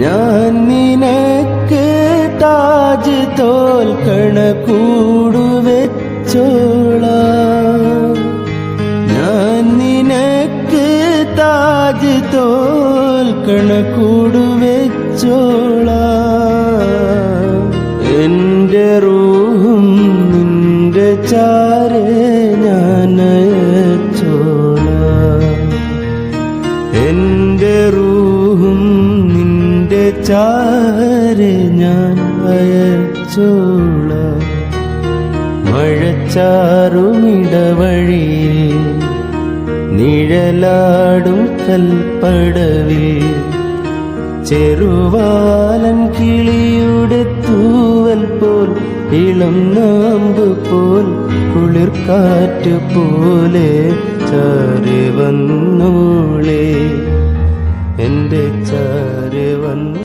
ഞാൻ നിനക്ക് താജ് തോൽക്കണ കൂടുവെച്ചോള ഞാൻ നിനക്ക് താജ് തോൽക്കണ കൂടുവെച്ചോള എന്റെ റൂഹും നിന്റെ ചാരേ ചാരെ ഞാൻ അയച്ചോള മഴച്ചാറുമിടവഴിയിൽ നിഴലാടും കൽപ്പടവിൽ ചെറുവാലൻ കിളിയുടെ തൂവൽ പോൽ ഇളം നാമ്പ് പോൽ കുളിർക്കാറ്റ് പോലെ ചാരി വന്നോളേ. എന്റെ ചാരി വന്നു